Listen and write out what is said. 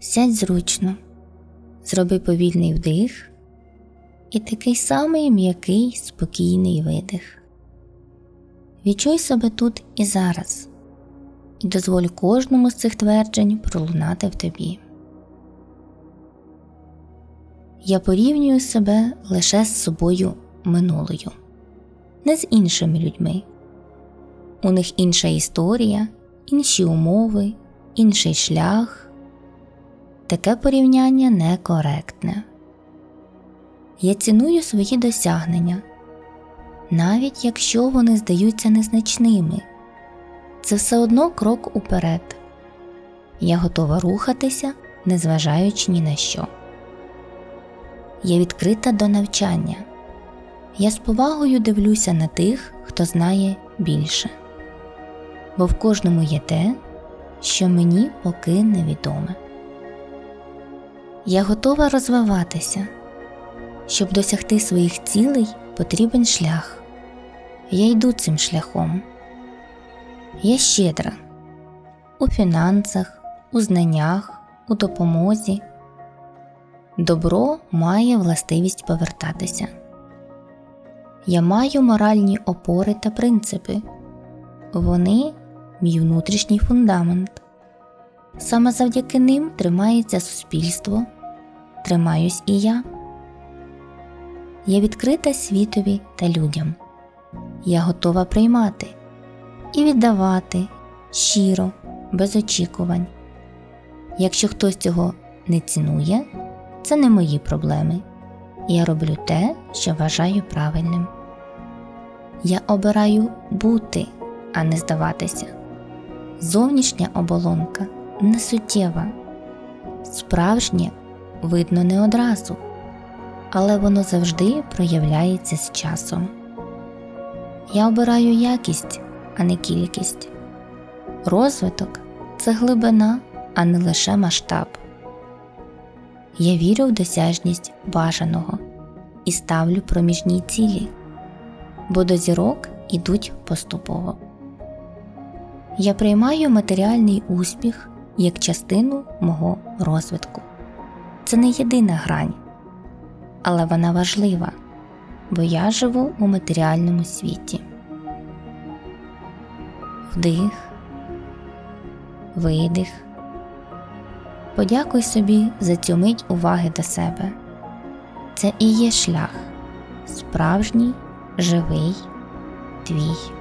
Сядь зручно, зроби повільний вдих і такий самий м'який, спокійний видих. Відчуй себе тут і зараз, і дозволь кожному з цих тверджень пролунати в тобі. Я порівнюю себе лише з собою минулою, не з іншими людьми. У них інша історія, інші умови, інший шлях. Таке порівняння некоректне. Я ціную свої досягнення, навіть якщо вони здаються незначними. Це все одно крок уперед. Я готова рухатися, незважаючи ні на що. Я відкрита до навчання. Я з повагою дивлюся на тих, хто знає більше, бо в кожному є те, що мені поки невідоме. Я готова розвиватися. Щоб досягти своїх цілей, потрібен шлях. Я йду цим шляхом. Я щедра у фінансах, у знаннях, у допомозі. Добро має властивість повертатися. Я маю моральні опори та принципи. Вони мій внутрішній фундамент. Саме завдяки ним тримається суспільство, тримаюсь і я. Я відкрита світові та людям. Я готова приймати і віддавати щиро, без очікувань. Якщо хтось цього не цінує, це не мої проблеми. Я роблю те, що вважаю правильним. Я обираю бути, а не здаватися. Зовнішня оболонка не суттєва, справжнє видно не одразу, але воно завжди проявляється з часом. Я обираю якість, а не кількість. Розвиток це глибина, а не лише масштаб. Я вірю в досяжність бажаного і ставлю проміжні цілі, бо до зірок ідуть поступово. Я приймаю матеріальний успіх як частину мого розвитку. Це не єдина грань, але вона важлива, бо я живу у матеріальному світі. Вдих, видих. Подякуй собі за цю мить уваги до себе. Це і є шлях, справжній, живий, твій.